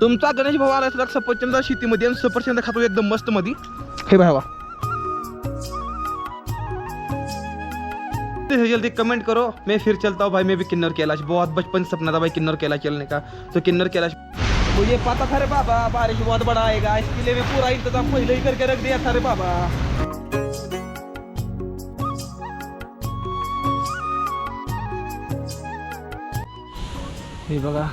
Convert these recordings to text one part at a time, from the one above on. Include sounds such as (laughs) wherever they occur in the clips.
तुमचा गणेश भाऊ आला असला सफरचंद शेतीमध्ये आणि सफरचंद खातो एकदम मस्त मध्ये हे भावा तो जल्दी कमेंट करो. मैं फिर चलता हूँ भाई मैं भी किन्नर कैलाश. बहुत बचपन सपना था भाई किन्नर कैलाश चलने का. तो किन्नर कैलाश मुझे पता था रे बाबा बारिश बहुत बड़ा आएगा इसके लिए मैं पूरा इंतजाम पहले ही करके रख दिया था रे बाबा. हे बघा.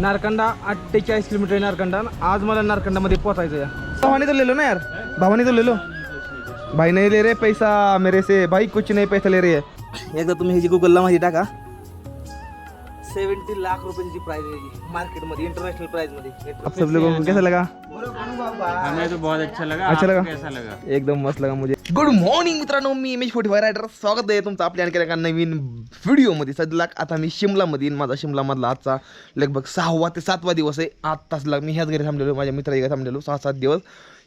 नारकंडा अठ्ठेचाळीस किलोमीटर आहे नारकंडा. आज मला नारकंडामध्ये पोहोचायचं आहे. भावाने तर लिहिलो ना यार. भावाने तर लिहिलो. भाई नाही ले रे पैसा मेरे से. भाई कुछ नहीं पैसा ले रही है एकदा तुम्ही ह्याची गुगलला माहिती टाका. सेव्हन्टी लाख रुपयांची प्राइस आहे मार्केटमध्ये इंटरनॅशनल प्राइसमध्ये. आप सब लोगों को कैसा लगा? हमें तो बहुत अच्छा लगा अच्छा आपको लगा? कैसा लगा? एकदम मस्त लगा मुझे. गुड मॉर्निंग मित्रांनो. मी इमेज फोर्टी फाय रायडर स्वागत आहे तुमचं आपल्या आणखी एका नवीन व्हिडिओमध्ये सध्या आता मी शिमलामध्ये येईन. माझा शिमलामधला आजचा लगभग सहावा ते सातवा दिवस आहे. आत्ताच लाग मी ह्याच घरी थांबलेलो माझ्या मित्र घरी थांबलेलो सहा सात दिवस.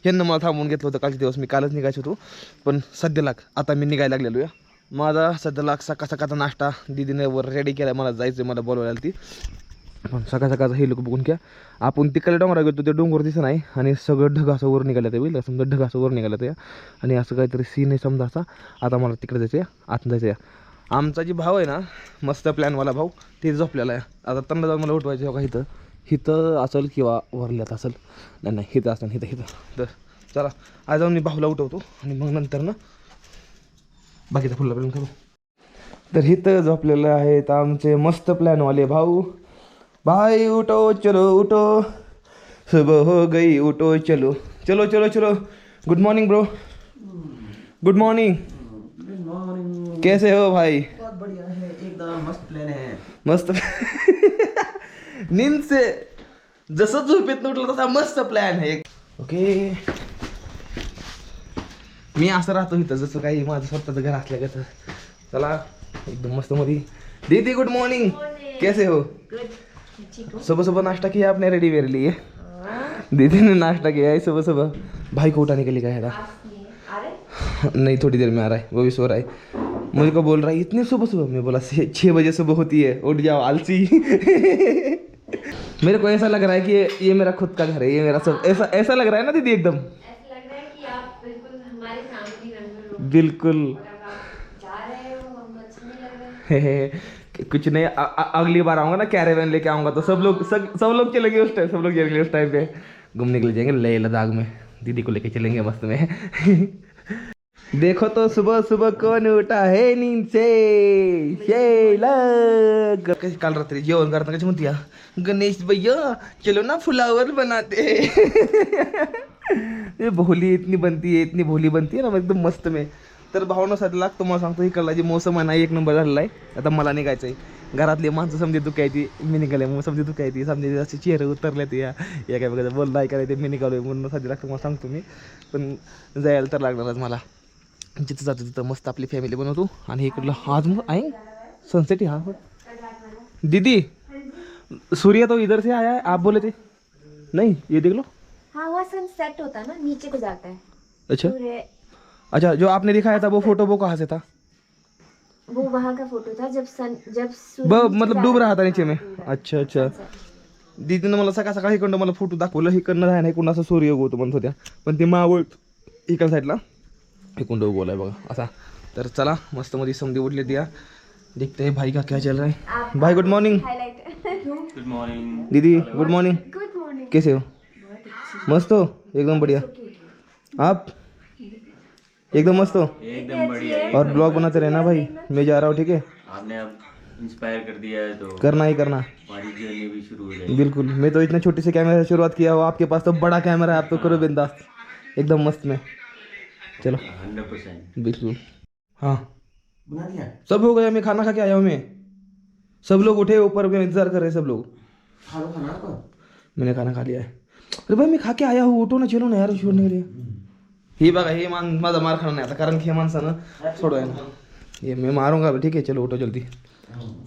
ह्यांना मला थांबवून घेतलं होतं. कालचे दिवस मी कालच निघायचो होतो. पण सध्या लाग आता मी निघायला लागलेलो आहे. माझा सध्या लाग सकाळ सकाळचा नाश्ता दिदीने वर रेडी केला. मला जायचं आहे मला बोलवायला ती सकाळ सकाळचं हे लोक बघून घ्या. आपण तिकडे डोंगरा गेलो ते डोंगर दिसत नाही आणि सगळं ढग असं वर निघालं ते होईल समजा ढग असं वर निघालं ते आणि असं काहीतरी सीन आहे समजा असा. आता मला तिकडे जायचं आहे आत जायचं आहे आमचा जी भाव आहे ना मस्त प्लॅनवाला भाऊ ते झोपलेला आहे. आता त्यांना जाऊन मला उठवायचं का इथं. हिथं असेल किंवा वरल्यात असेल. नाही नाही हिथं असेल हिथं हिथं. तर चला आज जाऊन मी भाऊला उठवतो आणि मग नंतर ना बाकीचा फुलला प्लॅन करू. तर हिथं झोपलेलं आहेत आमचे मस्त प्लॅनवाले भाऊ. भाई उठो चलो उठो। सुबह हो गई उठो चलो। चलो चलो चलो। Good morning bro good morning कैसे हो भाई? बहुत बढ़िया है एकदम मस्त प्लान है। मस्त। (laughs) नींद से जसं झोपेत उठलं तसा मस्त प्लॅन आहे ओके मी असं राहतो इथं जसं काही माझं स्वतःचं घर असल्या कसं चला एकदम मस्त मध्ये दीदी गुड मॉर्निंग कैसे हो? सुबह सुबह नाश्ता किया आपने रेडी मेरे लिए? दीदी ने नाश्ता किया है सुबह सुबह भाई को उठाने के लिए कहा था नहीं थोड़ी देर में आ रहा है वो भी सो रहा है। मुझे को बोल रहा है इतने सुबह सुबह मैं बोला "छः- बजे सुबह होती है उठ जाओ आलसी। मेरे को ऐसा लग रहा है कि ये, ये मेरा खुद का घर है ये मेरा सब ऐसा ऐसा लग रहा है ना दीदी एकदम? है बिल्कुल और जा लग कुछ नहीं अ- अ- अगली बार आऊँगा ना कैरेवैन लेके आऊँगा तो सब लोग सब सब लोग चलेंगे उस टाइम सब लोग चलेंगे उस टाइम पे। घूमने के लिए जाएँगे लेह लद्दाख में दीदी को लेके चलेंगे मस्त में। (laughs) देखो तो सुबह सुबह कौन उठा है नींद से कशी काल रात्री जेवण करताना कशी म्हणते या, गणेश भैया चलो ना फ्लावर बनाते। (laughs) ये भोली इतनी बनती है इतनी भोली बनती है ना एकदम मस्त में। तर भावना साथ लागतो मला सांगतो इकडला जे मोसम आहे ना एक नंबर झालेला आहे. आता मला निघायचं आहे घरातली माणसं समजे तू काय ती मी निघाले मग समजे तू काय ती. समजे असे चेहरे उतरले ते या काय बघायचं बोल नाही करायचं मी निघालोय म्हणून साधी लागतं मला सांगतो मी. पण जायला तर लागणारच मला. जिथं जातो तिथं मस्त आपली फॅमिली बनवतो. आणि इकडलं आज मग आहे? सनसेट हा. दीदी सूर्य तो इधर से आया है आप बोले थे. नहीं ये देख लो. हाँ वहाँ सन सेट होता है ना नीचे को जाता है. अच्छा. अच्छा जो आपने दिखाया था वो फोटो वो कहाँ से था? वो वहाँ का फोटो था जब सन जब सूर्य ब नीचे मतलब डूब रहा था नीचे में। अच्छा अच्छा. दीदीनं मला सकाळ सकाळी इकडनं मला फोटो दाखवलं इकडनं आहे ना इकडून असं सूर्य उगवतो म्हणत होत्या. पण ते मावळ इकडं साईडला इकडून उगवलाय बघा. असा. तर चला मस्त मध्ये समधी उठले दिया. देखते हैं भाई का क्या चल रहा है. भाई गुड मॉर्निंग गुड मॉर्निंग दीदी गुड मॉर्निंग गुड मॉर्निंग कैसे हो? मस्त हो? एकदम बढ़िया। आप? एकदम मस्त हो? एकदम बढ़िया और ब्लॉग बनाते रहना भाई मैं जा रहा हूँ ठीक है? आपने अब इंस्पायर कर दिया है तो करना ही करना। हमारी जर्नी भी शुरू हो जाएगी। बिल्कुल मैं तो इतने छोटे से कैमरे से शुरुआत किया हो आपके पास तो बड़ा कैमरा है आप तो करो बिंदास एकदम मस्त में। चलो। हंड्रेड परसेंट बिल्कुल। हाँ। बना दिया? सब हो गया मैं खाना खा के आया हूँ मैं। सब लोग उठे ऊपर में इंतज़ार कर रहे हैं सब लोग। खा लो खाना मैंने खाना खा लिया है। अरे भाई मी खा के आया हूँ उठो ना चलो ना यार शोधने के लिए। हे बघा हे मान माझा मार खाणार नाही आता कारण की हे माणसानं सोडवाय ना. ये मैं मारूँगा अभी ठीक है चलो उठो जल्दी.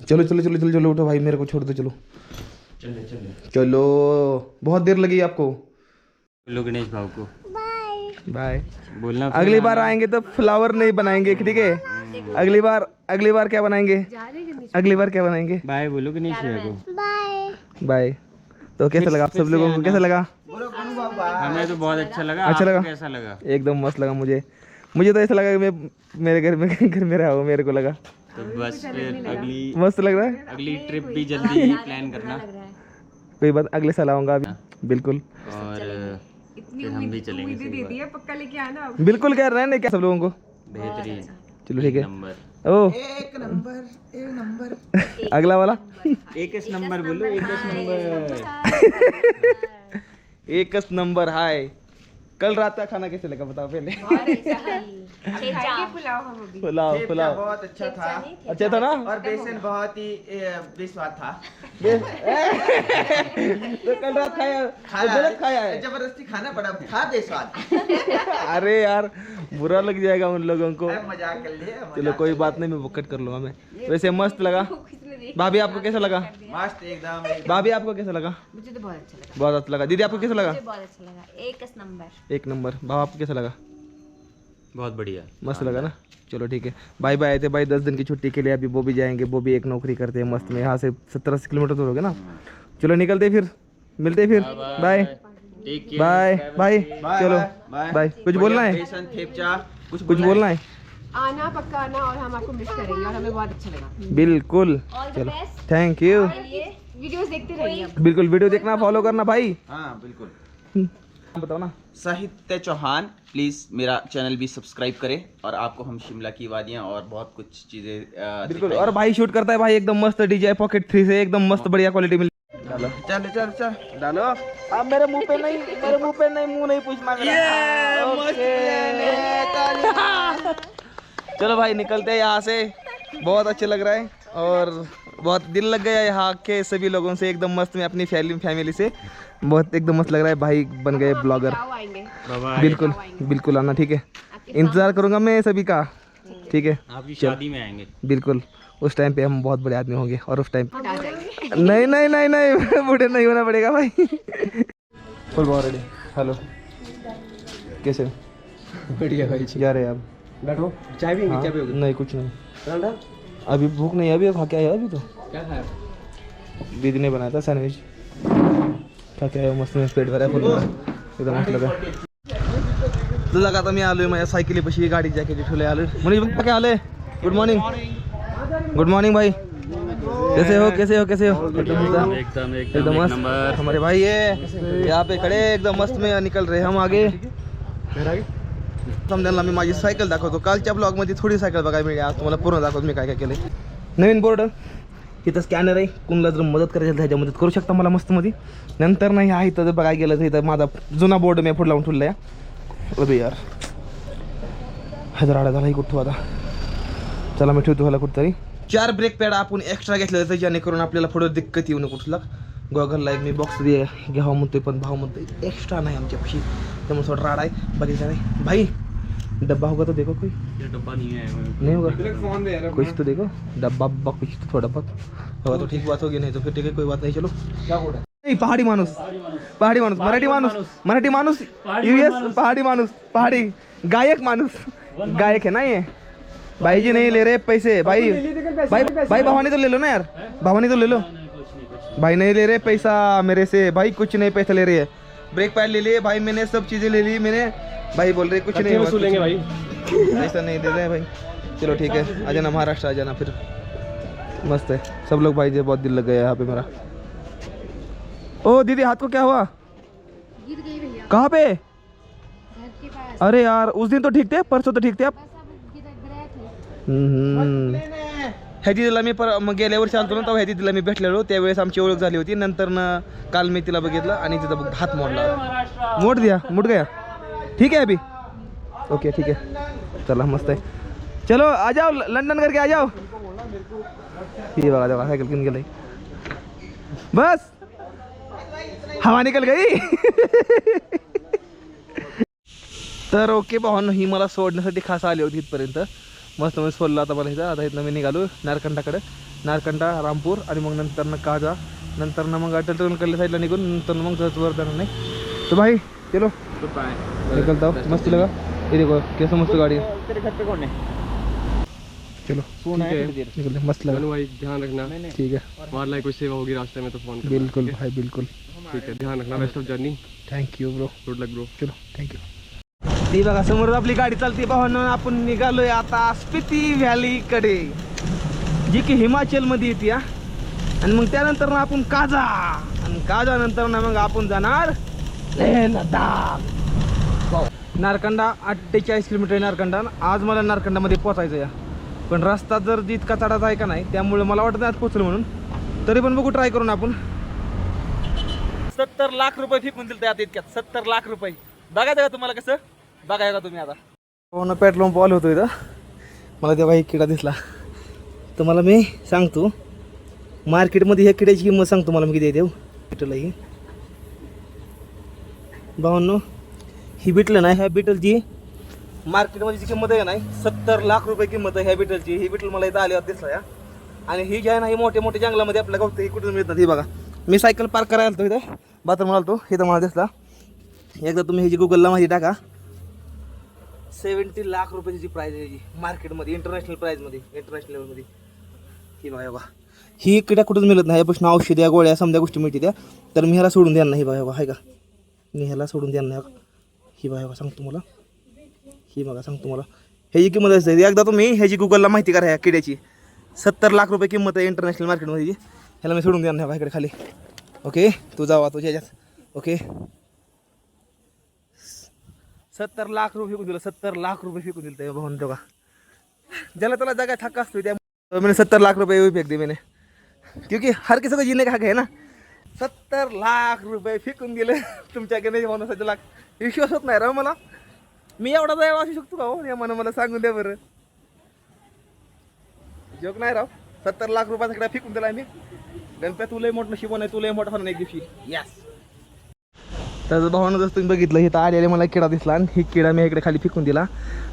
चलो चलो चलो चलो चलो उठो भाई मेरे को छोड़ दो चलो. चले चले. चलो बहुत देर लगी आपको. बोलो गणेश भाव को. बाय बोलना अगली बार आएँगे तो फ्लावर नहीं बनाएँगे ठीक है? अगली बार अगली बार क्या बनाएँगे? अगली बार क्या बनाएँगे? बाय बोलो गणेश भाई को. बाय तो कैसा लगा आप सब लोगों को? कैसा लगा? हमें तो बहुत अच्छा लगा। अच्छा लगा? कैसा लगा? एकदम मस्त लगा मुझे। मुझे तो ऐसा लगा कि मैं मेरे घर में घर में रहा हूँ मेरे को लगा। तो बस फिर अगली मस्त लग रहा है? अगली ट्रिप भी जल्दी ही (laughs) प्लान करना। कोई बात अगले साल आऊँगा अभी। बिल्कुल। और फिर हम भी चलेंगे पक्का लेके आना बिल्कुल कह रहे हैं क्या सब लोगों को? बेहतरीन। चलो ठीक है। नंबर। ओ। एक नंबर एक नंबर। (laughs) अगला वाला। एक नंबर बोलो एक नंबर। (laughs) एकस नंबर हाय। कल रात का खाना कैसे लगा बताओ पहले? पुलाव पुलाव बहुत अच्छा था। अच्छा था ना? और बेसन बहुत ही बेस्वाद था। तो कल रात खाया तो गलत खाया है। ज़बरदस्ती खाना पड़ा था बेस्वाद। अरे यार बुरा लग जाएगा उन लोगों को। मज़ाक कर लिया चलो कोई बात नहीं मैं वो कट कर लूँगा मैं। वैसे मस्त लगा। (laughs) भाभी आपको कैसा लगा? मस्त एकदम। भाभी आपको कैसा लगा? मुझे तो बहुत अच्छा लगा। बहुत अच्छा लगा। दीदी आपको कैसा लगा? बहुत अच्छा लगा। एक नंबर। एक नंबर। भाव आपको कैसा लगा? बहुत बढ़िया। मस्त लगा ना? चलो ठीक है। भाई भाई आए थे भाई दस दिन की छुट्टी के लिए। अभी वो भी जाएँगे वो भी एक नौकरी करते हैं मस्त में। यहाँ से सत्तर अस्सी किलोमीटर दूर हो गया ना? चलो निकलते फिर। मिलते फिर। Bye bye. बाय। बाय, चलो। बाय। कुछ बोलना है? बेसन थेपचा कुछ कुछ बोलना है? आना पक्का आना और हम आपको मिस करेंगे और हमें बहुत अच्छा लगा। बिल्कुल। चलो। थैंक यू वीडियोस देखते रहिए बिल्कुल वीडियो देखना फॉलो करना भाई। हाँ बिल्कुल। बताओ ना। साहित्य चौहान प्लीज़ मेरा चैनल भी सब्सक्राइब करें और आपको हम शिमला की वादियाँ और बहुत कुछ चीज़ें बिल्कुल और भाई शूट करता है भाई एकदम मस्त डीजे पॉकेट थ्री से एकदम मस्त बढ़िया क्वालिटी मिल डालो चल चल चल। डालो। अब मेरे मुँह पे नहीं मेरे मुँह पे नहीं मुँह नहीं पूछ मांग रहा। (laughs) चलो भाई निकलते हैं यहाँ से। बहुत अच्छा लग रहा है और बहुत दिल लग गया यहाँ के सभी लोगों से एकदम मस्त में अपनी फैमिली फैमिली से। बहुत एकदम मस्त लग रहा है भाई बन गए ब्लॉगर। बिल्कुल बिल्कुल आना ठीक है। इंतज़ार करूँगा मैं सभी का ठीक है। आपकी शादी में आएँगे। बिल्कुल उस टाइम पे हम बहुत बड़े आदमी होंगे और उस टाइम नहीं नहीं नहीं नहीं बूढ़े नहीं होना पड़ेगा भाई। फुल बहुत रेडी हेलो कैसे बढ़िया भाई जा। रहे आप? बैठो। चाय भी हाँ, नहीं कुछ नहीं। अभी भूख नहीं है अभी खा के आया अभी तो। क्या खाया? दीदी ने बनाया था सैंडविच। खा के आया मस्त में पेट भरा फुल एकदम मस्त लगा। तुला आता मी आलोय माझ्या सायकलीपाशी गाडी जॅकेट ठेवले आलोय मनीष भाई काय आले। Good morning. गुड मॉर्निंग भाई। कैसे हो कैसे हो कैसे हो? एकदम एकदम एकदम मस्त। हमारे भाई ये यहाँ पे खड़े एकदम मस्त में निकल रहे हम आगे? समजायला मी माझी सायकल दाखवतो. कालच्या ब्लॉगमध्ये थोडी सायकल बघायला मिळाली. आज तुम्हाला पूर्ण दाखवतो मी काय काय केलंय. नवीन बोर्ड तिथं स्कॅनर आहे. कुणाला जर मदत करायची तर ह्याच्या मदत करू शकता मला मस्त मध्ये नंतर नाही आहे इथं जर बघायला गेलं तर इथं माझा जुना बोर्ड मी पुढे लावून ठेवला आहे. अरे यार. हजार आडा झाला कुठं आता. चला मी ठेवतो ह्याला कुठतरी. चार ब्रेक पॅड आपण एक्स्ट्रा घेतले तर जेणेकरून आपल्याला पुढं दिक्कत येऊ नये कुठला. गॉगलला एक मी बॉक्स दे घ्यावा म्हणतोय पण भाव म्हणतोय एक्स्ट्रा नाही आमच्यापाशी. त्यामुळे थोडा राड आहे. बघितलं नाही. भाई डब्बा होगा तो देखो कोई। ये डब्बा नहीं है नहीं होगा? कुछ तो देखो डब्बा बब्बा कुछ तो थोड़ा बहुत। होगा तो ठीक बात होगी नहीं तो फिर ठीक है कोई बात नहीं चलो। क्या नहीं पहाड़ी माणूस पहाड़ी माणूस मराठी माणूस मराठी माणूस यूएस पहाड़ी माणूस पहाड़ी गायक माणूस गायक है ना ये? भाई जी नहीं ले रहे पैसे भाई भाई भाई भवानी तो ले लो ना यार। भवानी तो ले लो। भाई नहीं ले रहे पैसा मेरे से भाई कुछ नहीं पैसा ले रहे है। ब्रेक पैड ले लिए भाई मैंने सब चीज़ें ले ली मैंने भाई बोल रहे कुछ नहीं वसूलेंगे भाई? ऐसा नहीं दे रहे भाई। चलो ठीक है आ जाना महाराष्ट्र आ जाना फिर। मस्त है। सब लोग भाई जी बहुत दिल लग गया यहाँ पे मेरा। ओ दीदी हाथ को क्या हुआ? गिर गई भैया। कहाँ पे? घर के पास। अरे यार उस दिन तो ठीक थे परसों तो ठीक थे आप. ह्याची तिला मी पर मग गेल्या वर्षी आलतो ना तेव्हा ह्याची तिला मी भेटलेलो त्यावेळेस आमची ओळख झाली होती. नंतर ना काल मी तिला बघितलं आणि तिचा हात मोडला. मोड दिया मुड गया. ठीक है अभी? ओके ठीक है चला मस्त आहे. चलो आ जाओ लंडन लंदन करके आ जाओ. ये बघा तेव्हा सायकल घेऊन गेलंय. बस. हवा निकल गई. तर ओके भावांनो ही मला सोडण्यासाठी खास आली होती इथपर्यंत. मस्त मस्त सोडलं आता मला इथं. आता इथनं मी निघालो नारकंडाकडे नारकंडा रामपूर आणि मग नंतर ना काजा. नंतर ना मग अटल टनलकडल्या साईडला निघून नंतर मग जर नाही. तो भाई चलो. निकलता हूँ? मस्त लगा? ये देखो कैसा मस्त गाड़ी है. तेरे घर पे कौन है? चलो निकलते मस्त लगा. भाई ध्यान रखना. ठीक है. वाइल्ड लाइफ कोई सेवा होगी रास्ते में तो फोन बिल्कुल भाई बिल्कुल. ठीक है ध्यान रखना best of journey thank you bro good luck bro चलो थँक्यू ती बघा समोर आपली गाडी चालते भावांनो आपण निघालोय आता स्पिती व्हॅलीकडे जी की हिमाचलमध्ये येते हा. आणि मग त्यानंतर ना आपण काजा. आणि काजा नंतर ना मग आपण जाणार लेह लडाख. नारकंडा अठ्ठेचाळीस किलोमीटर आहे नारकंडा. आणि आज मला नारकंडामध्ये पोचायचं या पण रस्ता जर जितका चढाचा आहे का नाही त्यामुळे मला वाटत नाही आज पोचलं म्हणून. तरी पण बघू ट्राय करून आपण. सत्तर लाख रुपये फेकून दिले आता इतक्यात. सत्तर लाख रुपये. बघायचं का तुम्हाला कसं? बघाय का तुम्ही आता. हो पेट्रोल पंप आलो होतो इथं. मला तेव्हा एक किडा दिसला. तर मला मी सांगतो मार्केटमध्ये ह्या किड्याची किंमत सांगतो मला मी किती देऊ बिटल ही भावांनो ही बिटल ना ह्या बिटलची मार्केटमध्ये जी किंमत आहे नाही सत्तर लाख रुपये किंमत आहे ह्या बिटलची ही बिटल मला इथं आल्यावर दिसला या आणि ही जी आहे ना ही मोठ्या मोठ्या जंगलामध्ये आपल्या गवतं ही कुठून मिळतात ही बघा. मी सायकल पार्क करायला आलतो इथं. बाथरूम आलतो इथं मला दिसला. एकदा तुम्ही ही जी गुगलला माहिती टाका. सेवन्टी लाख रुपयाची जी प्राईज आहे ही मार्केटमध्ये इंटरनॅशनल प्राईजमध्ये इंटरनॅशनल लेवलमध्ये ही बघा बघा. ही किड्या कुठंच मिळत नाही प्रश्न औषध या गोळ्या समजा गोष्टी मिळते त्या तर मी ह्याला सोडून द्या नाही बघा बघा आहे का मी ह्याला सोडून द्या नाही ही बघा सांगतो मला ही बघा सांगतो मला ह्याची किंमत असते एकदा तुम्ही ह्याची गुगलला माहिती करा ह्या किड्याची. सत्तर लाख रुपये किंमत आहे इंटरनॅशनल मार्केटमध्ये ह्याला मी सोडून द्या नाही बघा इकडे खाली. ओके तू जावा तुझ्या ह्याच्यात ओके सत्तर लाख रुपये फेकून दिलं सत्तर लाख रुपये फेकून दिलं त्या भाऊन तेव्हा. ज्याला त्याला जगा थक्का असतो त्या मैंने सत्तर लाख रुपये भी दे दिए मैंने क्योंकि हर किसी को जीने का हक है ना? सत्तर लाख रुपये फेकून दिले तुमच्याकडे नाही म्हणून सत्तर लाख. विश्वास होत नाही राव मला. मी एवढा जाय असू शकतो का हो? या मना मला सांगून द्या बरं. जोक नाही राव. सत्तर लाख रुपयाचा किडा फेकून दिला मी. गणपती तुलाही मोठं शिवण आहे तुलाही मोठा होणार एक दिवशी. यस त्याचं भावानं जसं तुम्ही बघितलं इथं आलेले मला किडा दिसला आणि ही किडा मी इकडे खाली फेकून दिला.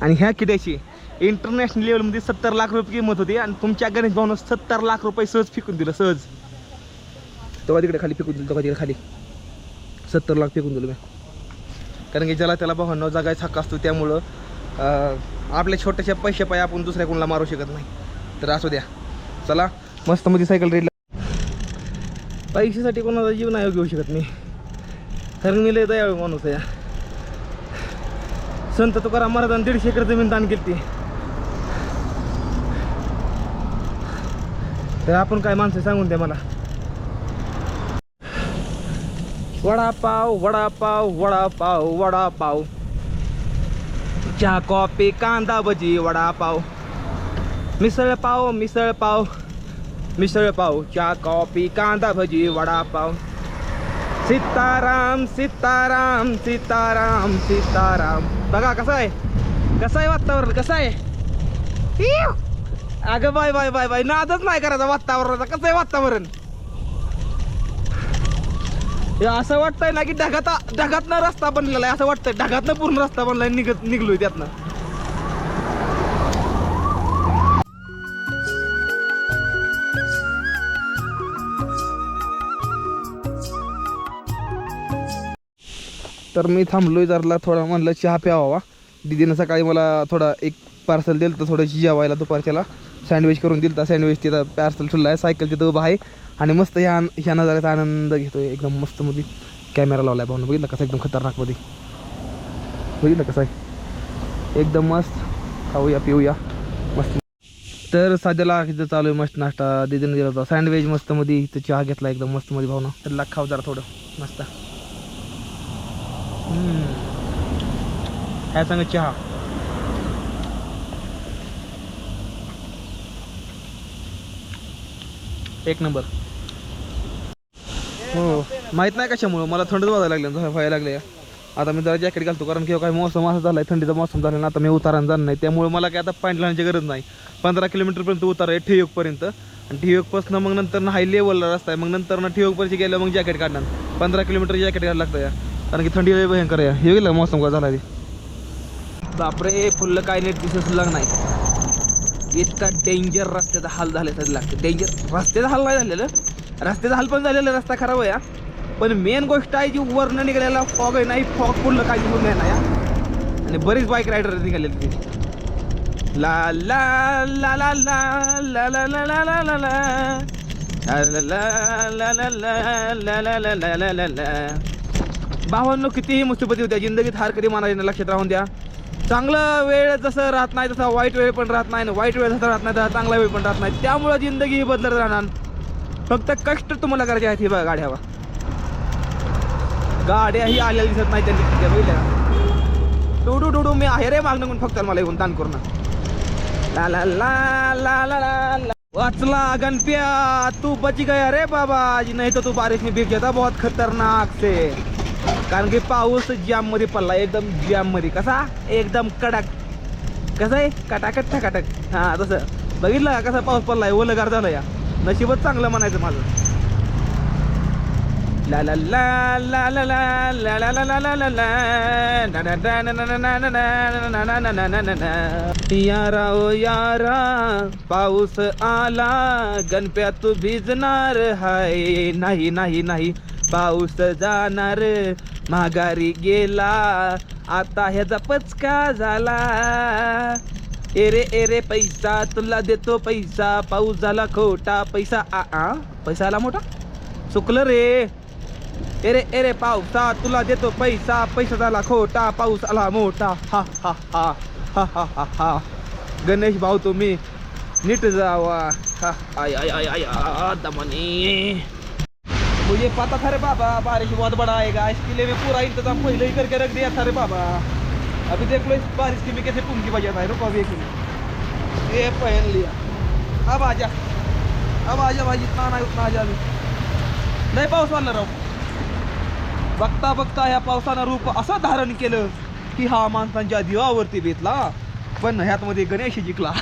आणि ह्या किड्याची इंटरनॅशनल लेवलमध्ये सत्तर लाख रुपये किंमत होती आणि तुमच्या गणेश भावानं सत्तर लाख रुपये सहज फेकून दिलं सहज. तेव्हा तिकडे खाली फेकून दिलं तेव्हा तिकडे खाली. सत्तर लाख फेकून दिलं मी. कारण की ज्याला त्याला भावांना जागायचा हक्क असतो त्यामुळं आपल्या छोट्याशा पैशा पाय आपण दुसऱ्या कोणाला मारू शकत नाही. तर असू द्या. चला मस्त मध्ये सायकल रेडला पैशासाठी कोणाचा जीव नाही घेऊ शकत मी. कारण मी लय दयाळू माणूस आहे. संत तुकाराम महाराजांनी दीडशे एकर जमीन दान केली तर आपण काय माणसं सांगून द्या मला. वडापाव वडापाव वडापाव वडापाव. चहा कॉफी कांदा भजी वडापाव. मिसळ पाव मिसळपाव चहा कॉफी कांदा भजी वडापाव. सीताराम सीताराम सीताराम सीताराम. बघा कसं आहे? कसं आहे वातावरण? कसं आहे? अगं बाय बाय बाय बाय नादच नाही करायचा वातावरणाचा. कसं आहे वातावरण? हे असं वाटतंय ना की ढगात ढगातनं रस्ता बनलेला आहे असं वाटतंय. ढगातनं पूर्ण रस्ता बनलाय निघत निघलोय त्यातनं. तर मी थांबलोय जरला थोडा म्हणलं चहा प्यावा. दिदीनं सकाळी मला थोडा एक पार्सल दिलं तर थोडंशी जेवायला दुपारच्याला. सँडविच करून दिलं तर सँडविच तिथं पार्सल ठुल्ला आहे सायकल तिथं उभा आहे. आणि मस्त ह्या ह्या नजाऱ्याचा आनंद घेतोय. एकदम मस्त मध्ये कॅमेरा लावला आहे भाऊन. बघितलं कसं एकदम खतरनाकमध्ये. बघितलं कसं आहे? एकदम मस्त. खाऊया पिऊया. मस्त. तर सध्याला इथं चालू आहे मस्त नाश्ता. दिदीनं दिला होता. सँडविच मस्त मध्ये. इथं चहा घेतला एकदम मस्त मध्ये भावना त्याला खाऊ जरा थोडं. मस्त. काय सांग चहा. एक नंबर. हो. माहीत नाही कशामुळं. मला थंडच वाजायला लागलं व्हायला लागले. आता मी जरा जॅकेट घालतो कारण की हो, काही मौसम असं झाला आहे थंडीचा मौसम झाला ना आता मी उतारायला जाणार नाही. त्यामुळे मला काय आता पॅन्ट लावण्याची गरज नाही. पंधरा किलोमीटरपर्यंत उतार आहे ठेयोकपर्यंत आणि ठेयोकपासून मग नंतर ना हाय लेवलला रस्ता आहे. मग नंतर ना ठेयोकपर्यंत गेलं मग जॅकेट काढणार. पंधरा किलोमीटर जॅकेट घ्यायला लागतं या. कारण की थंडी लय भयंकर आहे. हे गेलं मौसम का झाला बापरे फुल्लं काय नीट दिसत नाही. इतका डेंजर रस्त्याचा हाल झाले तरी लागते. डेंजर रस्त्याचा हाल नाही झालेलं. रस्त्याचा हाल पण रस्ता खराब आहे पण मेन गोष्ट आहे जी वरनं निघालेला फॉग आहे नाही फॉग पूर्ण काही होऊन नाही या आणि बरीच बाईक रायडर निघालेली तिथे ला ला ला ला ला ला ला ला ला ला ला ला भावांनो कितीही मुसीबती होत्या जिंदगीत हार कधी मानायला लक्षात राहून द्या चांगला वेळ जसं राहत नाही तसा वाईट वेळ पण राहत नाही वाईट वेळ जसा राहत नाही तसा चांगला वेळ पण राहत नाही त्यामुळं जिंदगी ही बदलत राहणार फक्त कष्ट तुम्हाला करायचे आहेत हे बघा गाड्यावा गाड्याही आलेल्या दिसत नाही त्यांनी. तिथे बघितल्या डुडू डुडू मी आहे रे मागणं म्हणून फक्त मला येऊन ताण करून ला ला ला ला ला ला वाचला गणप्या तू बच गया रे बाबा. जी नाही तर तू बारिश में भीग जाता बहुत खतरनाक से. कारण की पाऊस जाममध्ये पडला एकदम जाममध्ये कसा? एकदम कडक. कसं आहे? कटाकट ठकाटक. हा तसं. बघितलं कसा पाऊस पडलाय? ओलगार झालं या. नशीबच चांगलं म्हणायचं माझं ला ला ला ला ला ला ला ला ला ला ला ला ला ना ना ना ना ना ना ना ना ना ना ना ना ना ना यारा ओ यारा पाऊस आला गणप्या तू भिजणार हाय नाही नाही नाही पाऊस जाणार माघारी गेला आता ह्याचा पचका झाला एरे एरे पैसा तुला देतो पैसा. पाऊस झाला खोटा पैसा आ आ पैसा आला मोठा? चुकलं रे. एरे एरे पावसा तुला देतो पैसा. पैसा झाला खोटा पाऊस आला मोठा. हा हा हा हा हा हा हा. गणेश भाऊ तुम्ही नीट जावा. हा आय आय आय आय दमनी. मुझे पता था रे बाबा बारिश बहुत बड़ा आएगा इसके लिए मैं पूरा इंतजाम पहले ही करके रख दिया था रे बाबा. अभी देख लो इस बारिश की भी कैसे पुंगी बजाता है रुको अभी एक मिनट। ये पहन लिया। अब आजा अब आजा भाई जितना आना उतना उतना जा अभी। नाही पाऊस वाढला बघता बघता ह्या पावसानं रूप असं धारण केलं की हा माणसांच्या दिवावरती बेतला पण ह्यात मध्ये गणेश जिंकला.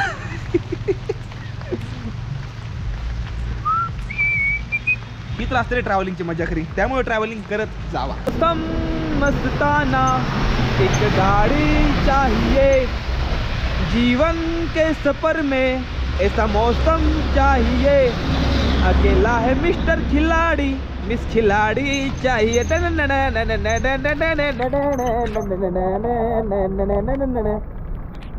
मी तर असते ट्रॅव्हलिंगची मजा खरी. त्यामुळे ट्रॅव्हलिंग करत जावा. मस्ताना. एक गाड़ी चाहिए जीवन के सफर में ऐसा मौसम चाहिए अकेला है मिस्टर खिलाड़ी मिस खिलाड़ी चाहिए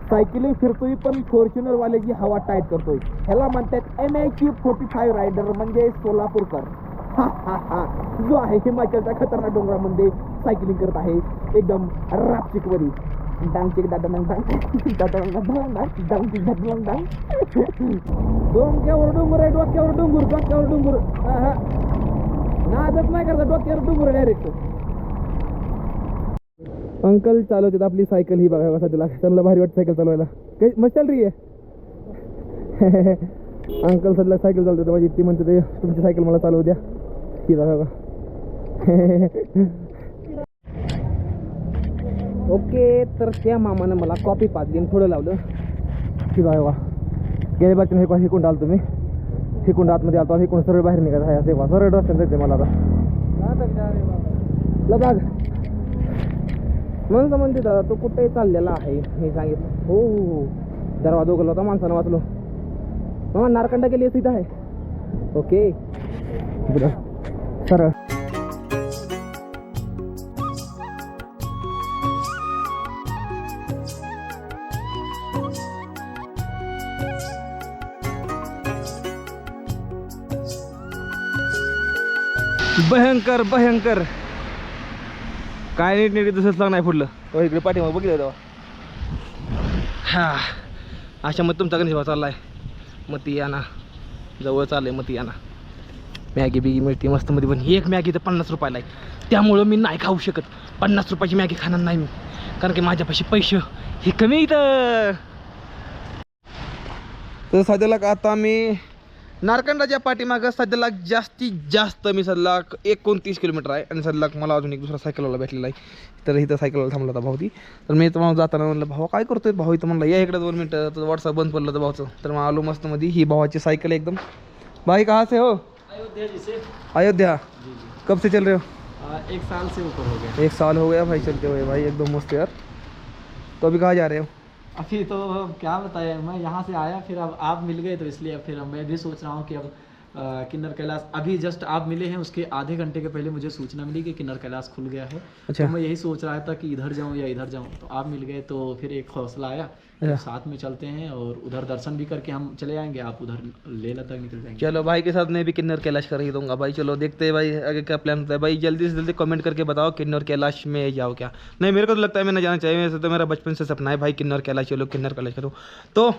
सायकलिंग फिरतोय पण फॉर्च्युनरवाल्याची हवा टाईट करतोय ह्याला म्हणतात M H forty five rider म्हणजे सोलापूरकर (laughs) जो आहे हिमाचलच्या खतरनाक डोंगरामध्ये सायकलिंग करत आहे. एकदम रापचिक वरी डांगचिक दादा डांग दादा डांग डांगचिक दादा डांग डोंक्यावर डोंगर आहे डोक्यावर डोंगर डोक्यावर डोंगर. हा, नादच नाही करता डोक्यावर डोंगर डायरेक्ट अंकल चालवतात आपली सायकल ही बघा कसा तिला. त्यांना भारी वाटत सायकल चालवायला. काही मस्त चाल रही आहे. (laughs) अंकल सध्या सायकल चालवतात. माझी ती म्हणते ते तुमची सायकल मला चालवू द्या. ही बघा ओके तर त्या मामानं मला कॉपी पाच देऊन थोडं लावलं. ही बघा बघा. गेल्या बाजूने हे हिकून आलो तुम्ही हिकून आतमध्ये आलो हिकून सरळ बाहेर निघत आहे असे बघा. सरळ रस्त्याने जायचं मला आता. लदाख. म्हणून म्हणते दादा तो कुठे चाललेला आहे हे सांगितलं. हो हो हो. दरवाजा उघडला होता माणसानं वाचलो. मग नारकंडा गेली इथं आहे. ओके बरं सरळ भयंकर भयंकर. काय नीट नीट दिसत नाही पुढलं? तो इकडे पाठीमाग बघितलं तेव्हा. हा अशा मग तुमचा गणेश भाऊ चाललाय मती याना जवळ चाललंय मती याना. मॅगी बिगी मिळते मस्त मध्ये पण एक मॅगी तर पन्नास रुपयाला आहे. त्यामुळं मी नाही खाऊ शकत. पन्नास रुपयाची मॅगी खाणार नाही मी. कारण की माझ्यापाशी पैसे हे कमी इथं तर सध्याला का आता मी नारकंडाच्या पाठीमागं सध्याला जास्तीत जास्त मी सध्याला एकोणतीस किलोमीटर आहे. आणि सध्याला मला अजून एक दुसरा सायकलवाला भेटलेला आहे. तर इथं सायकलवाला थांबला होता भाऊ ती तर मी तुम्हाला जाताना म्हणलं भाऊ काय करतोय? भाऊ इथं म्हणलं या इकडे दोन मिनटं तर व्हॉट्सअप बंद पडलं तर भाऊचं. तर मग आलो मस्त मध्ये ही भावाची सायकल एकदम. भाई कहाँ आहे हो? अयोध्या जी से। अयोध्या? कब से चल रहे हो? आ, एक साल से ऊपर हो गया। एक साल हो गया भाई चलते हुए भाई एकदम मस्त यार। तो अभी कहाँ जा रहे हो? अभी तो क्या बताया मैं यहाँ से आया फिर अब आप मिल गए तो इसलिए अब फिर मैं भी सोच रहा हूँ कि अब किन्नर कैलाश। अभी जस्ट आप मिले हैं उसके आधे घंटे के पहले मुझे सूचना मिली कि किन्नर कैलाश खुल गया है। अच्छा। तो मैं यही सोच रहा था कि इधर जाऊँ या इधर जाऊँ। तो आप मिल गए तो फिर एक हौसला आया। अच्छा। साथ में चलते हैं और उधर दर्शन भी करके हम चले आएँगे। आप उधर लेह लद्दाख निकल जाएँगे। चलो भाई के साथ मैं भी किन्नर कैलाश कर ही दूँगा। भाई चलो देखते हैं भाई आगे क्या प्लान होता है। भाई जल्दी से जल्दी कमेंट करके बताओ किन्नर कैलाश में जाओ क्या। नहीं मेरे को तो लगता है मैंने जाना चाहिए। वैसे तो मेरा बचपन से सपना है भाई किन्नर कैलाश चलो किन्नर कैलाश करो। तो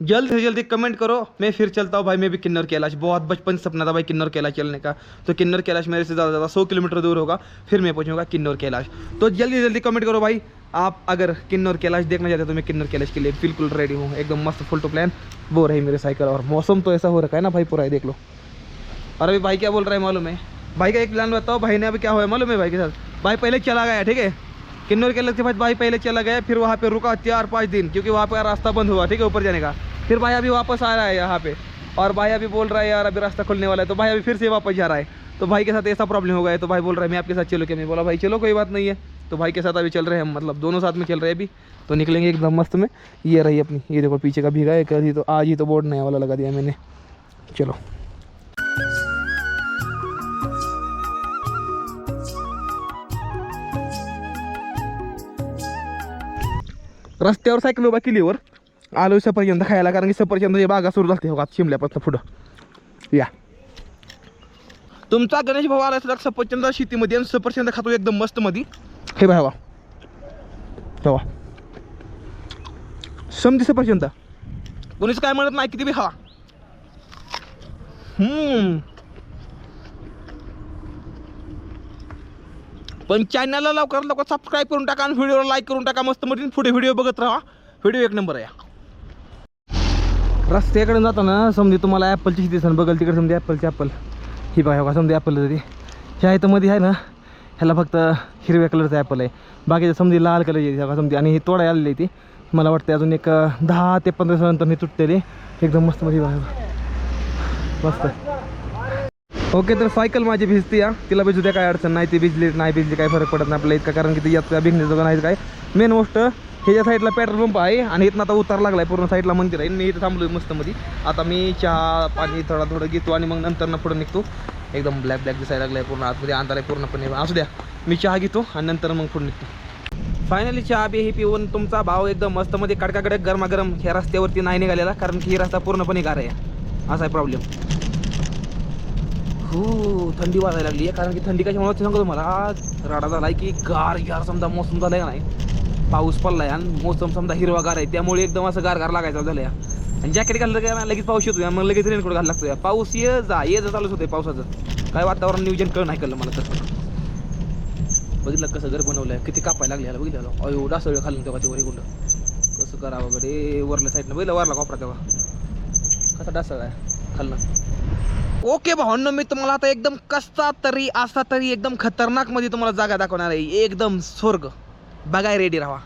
जल्द से जल्दी कमेंट करो। मैं फिर चलता हूँ भाई, मैं भी किन्नर कैलाश, बहुत बचपन से सपना था भाई किन्नर कैलाश चलने का। तो किन्नर कैलाश मेरे से ज़्यादा ज़्यादा सौ किलोमीटर दूर होगा, फिर मैं पहुँचूँगा किन्नर कैलाश। तो जल्दी से जल्दी कमेंट करो भाई, आप अगर किन्नर कैलाश देखना चाहते हो तो मैं किन्नर कैलाश के लिए बिल्कुल रेडी हूँ। एकदम मस्त फुल टू प्लान वो रही मेरी साइकिल और मौसम तो ऐसा हो रखा है ना भाई, पूरा देख लो। और अभी भाई, क्या बोल रहा है, मालूम है? भाई का एक प्लान बताओ, भाई ने अभी क्या हुआ है, मालूम है भाई के साथ? भाई पहले चला गया, ठीक है? किन्नौर के के बाद भाई पहले चला गया, फिर वहाँ पे रुका चार पाँच दिन, क्योंकि वहाँ पे रास्ता बंद हुआ, ठीक है, ऊपर जाने का। फिर भाई अभी वापस आ रहा है यहाँ पे, और भाई अभी बोल रहा है, यार, अभी रास्ता खुलने वाला है। तो भाई अभी फिर से वापस जा रहा है। तो भाई के साथ ऐसा प्रॉब्लम हो गया है तो भाई बोल रहा है, मैं आपके साथ चलो क्या? मैं बोला, भाई चलो, कोई बात नहीं है। तो भाई के साथ अभी चल रहे हैं मतलब दोनों साथ में चल रहे हैं अभी। तो निकलेंगे एकदम मस्त में। ये रही अपनी, ये देखो पीछे का भीगा है कभी तो आज ही तो बोर्ड नया वाला लगा दिया मैंने। चलो। रस्त्यावर सायकल उभा केलीवर आलो सफरचंद खायला कारण की सफरचंद हे बागा सुरू झाली हो शिमल्यापासून पुढं. या. तुमचा गणेश भाऊ आला असला सफरचंद शेतीमध्ये आणि सफरचंद खातो एकदम मस्त मध्ये हे भावा हवा समजी सफरचंद. कोणीच काय म्हणत नाही किती बी खावा हम्म. पण चॅनलला लवकरात लवकर सबस्क्राईब करून टाका आणि व्हिडिओला लाईक करून टाका. मस्त मध्ये पुढे व्हिडिओ बघत राहा. व्हिडिओ एक नंबर आहे. रस्त्याकडे जाताना समजे तुम्हाला ॲपलची शेती दिसन बघल तिकडे समजे ॲपलची ॲपल ही बघा का समजे ॲपल तरी ह्या इथं मध्ये आहे ना ह्याला फक्त हिरव्या कलरचं ॲपल आहे. बाकीचं समजे लाल कलरची आहे. समजे. आणि हे तोडा आलेली आहे ती. मला वाटतं अजून एक दहा ते पंधरा दिवसानंतर मी तुटतेली एकदम मस्त मध्ये बघा. मस्त. ओके तर सायकल माझी भिजते या. तिला भिजू द्या काय अडचण नाही. ती भिजली नाही भिजली काही फरक पडत नाही आपल्याला. इतका कारण की ती यात भिजण्याचं नाही काय. मेन गोष्ट ह्याच्या साईडला पेट्रोल पंप आहे आणि इथं आता उतार लागलाय. पूर्ण साईडला मंदिर आहे. मी इथं थांबलो मस्त मध्ये आता मी चहा पाणी थोडा थोडं घेतो आणि मग नंतर ना पुढं निघतो. एकदम ब्लॅक ब्लॅक दिसायला लागलाय. पूर्ण आतमध्ये अंधार आहे पूर्णपणे. असू द्या. मी चहा घेतो आणि नंतर मग पुढे निघतो. फायनली चहा बी हे पिऊन तुमचा भाव एकदम मस्त मध्ये कडकाकडे गरमागरम ह्या रस्त्यावरती नाही निघालेला. कारण की ही रस्ता पूर्णपणे गार आहे. असा आहे प्रॉब्लेम हो थंडी वाजायला लागली. आहे कारण की थंडी कशामुळे होती सांगतो तुम्हाला? राडा झाला आहे की गार गार समजा मोसम झाला आहे नाही? पाऊस पडला आहे आणि मोसम समजा हिरवागार आहे. त्यामुळे एकदम असं गार गार लागायचा झालं आणि जॅकेट घाललं काय लगेच पाऊस येतो मग लगेच रेनकोट घाल लागतो पाऊस ये जा ये जा चालूच होते पावसाचं. काय वातावरण नियोजन कळ नाही कळलं मला तर. बघितलं कसं घर बनवलं आहे किती कापायला लागले ह्याला बघितलं अयो डासळ खालून तेव्हा ते वरी गुंड कसं करावं वगैरे वरल्या साईडनं बघितलं वरला कोपरा तेव्हा. कसा डासळ आहे खाल्लं ओके भावांनो मी तुम्हाला आता एकदम कसा तरी असा तरी एकदम खतरनाकमध्ये तुम्हाला जागा दाखवणार आहे. एकदम स्वर्ग. बघाय रेडी राहा.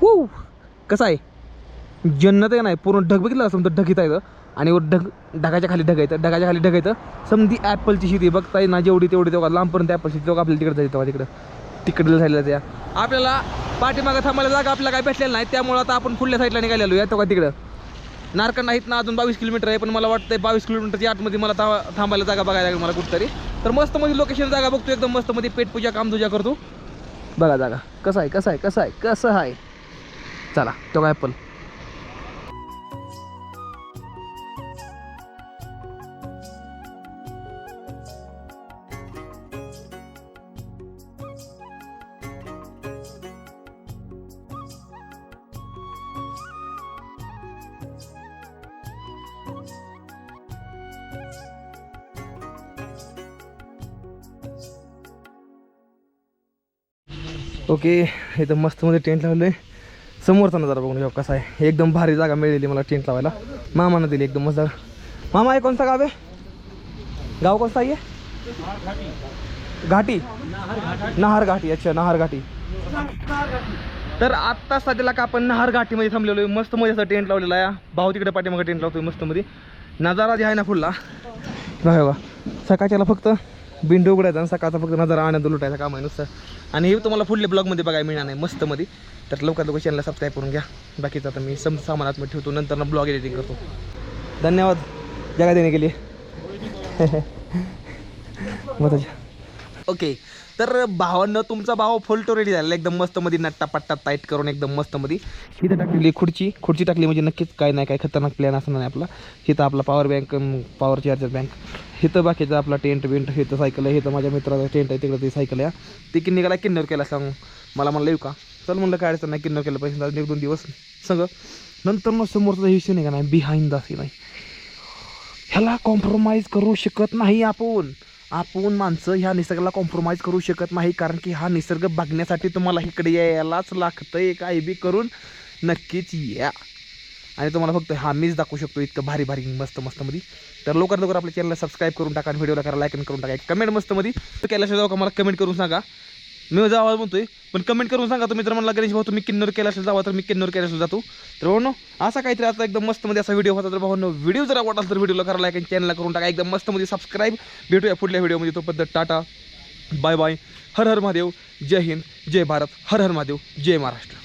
हू कसं आहे? जन्नत आहे नाही पूर्ण ढग बघितलं समजा ढगितायचं आहे. आणि वर ढग ढगाच्या खाली ढगायचं ढगाच्या खाली ढग येतं समधी ॲपलची शेती बघताय ना जेवढी तेवढी तेव्हा लांबपर्यंत ॲपल शेती तेव्हा आपल्याला तिकडे जायचं तेव्हा तिकडं. तिकडे झालेलं त्या आपल्याला पाठीमागं थांबायला जागा आपल्याला काही भेटलेलं नाही. त्यामुळे आता आपण पुढल्या साईडला निघालेलो या तेव्हा तिकडं. नारकंड आहेत ना अजून बावीस किलोमीटर आहे पण मला वाटतं बावीस किलोमीटरच्या आतमध्ये मला था थांबायला जागा बघायला लागेल मला कुठतरी. तर मस्त मध्ये लोकेशन जागा बघतो एकदम मस्त मध्ये पेटपूजा कामपूजा करतो. बघा जागा. कसं आहे कसं आहे कसं आहे कसं आहे? चला तो काय पण. ओके इथं मस्तमध्ये टेंट लावले समोरचा नजारा बघून घेऊ कसा आहे. एकदम भारी जागा मिळालेली मला टेंट लावायला. मामानं दिली एकदम मस्त मामा आहे कोणता गाव आहे? गाव कोणता आहे? घाटी. नहार घाटी अच्छा नहार घाटी. तर आत्ता सध्याला का आपण नहार घाटीमध्ये थांबलेलो आहे. मस्त मध्ये असं टेंट लावलेला आहे. भाऊ तिकडे पाठीमागे टेंट लावतोय मस्त मध्ये नजारा जे आहे ना फुलला. बघा. सकाळच्याला फक्त बिंड उघडायचा आणि सकाळचा फक्त नजर आनंद लुटायचा काम आहे नुसतं. आणि हे तुम्हाला पुढल्या ब्लॉगमध्ये बघायला मिळणार नाही मस्तमध्ये. तर लवकरात लवकर चॅनलला सबस्क्राईब करून घ्या. बाकीचं आता मी सम सामानात ठेवतो नंतर ब्लॉग एडिटिंग करतो. धन्यवाद. जगा देणे गेली लिए. (laughs) ओके तर भावानं तुमचा भाव फुल टू रेडी झालेला एकदम मस्त मध्ये नट्टा पट्टा टाईट करून एकदम मस्त मध्ये इथं टाकलेली खुर्ची. खुर्ची टाकली म्हणजे नक्कीच काय नाही काय खतरनाक प्लॅन असणार नाही आपला. इथं आपला power bank power charger bank इथं बाकीचं आपला टेंट बिंट इथं सायकल आहे इथं माझ्या मित्राचा टेंट आहे तिकडं ती सायकल आहे. ती निघाला किन्नर केला सांग. मला म्हणलं येऊ का? चल म्हणलं काय अडचण नाही किन्नर केलं पैसे एक दोन दिवस. सगळं. नंतर मग समोरचा हिशो नाही का नाही बिहाइंड द नाही ह्याला कॉम्प्रोमाइज करू शकत नाही आपण. आपण माणसं ह्या निसर्गाला कॉम्प्रोमाइज करू शकत नाही कारण की हा निसर्ग बघण्यासाठी तुम्हाला इकडे यायलाच लागतं आहे काय बी करून. नक्कीच या. आणि तुम्हाला फक्त हा मीच दाखवू शकतो इतकं भारी भारी मस्त मस्त मध्ये. तर लवकर लवकर आपल्या चॅनलला सबस्क्राईब करून टाका आणि व्हिडिओला करा लाईक करून टाका. कमेंट मस्त मध्ये. तर कैलाश जाऊ का मला कमेंट करून सांगा? मी जावा म्हणतोय पण कमेंट करून सांगा तुम्ही. जर म्हणला गणेश भाऊ तुम्ही किन्नर कैलाशला जावा तर मी किन्नर कैलाशला जातो. तर भाऊ असा काहीतरी आता एकदम मस्त मध्ये असा व्हिडिओ होता. तर भाऊ व्हिडिओ जर आवडला तर व्हिडिओला करा लाईक आणि चॅनलला करून टाका. एकदम मस्त मध्ये सबस्क्राईब भेटूया पुढल्या व्हिडिओमध्ये तो पद्धत टाटा. बाय बाय हर हर महादेव. जय हिंद. जय भारत. हर हर महादेव. जय महाराष्ट्र.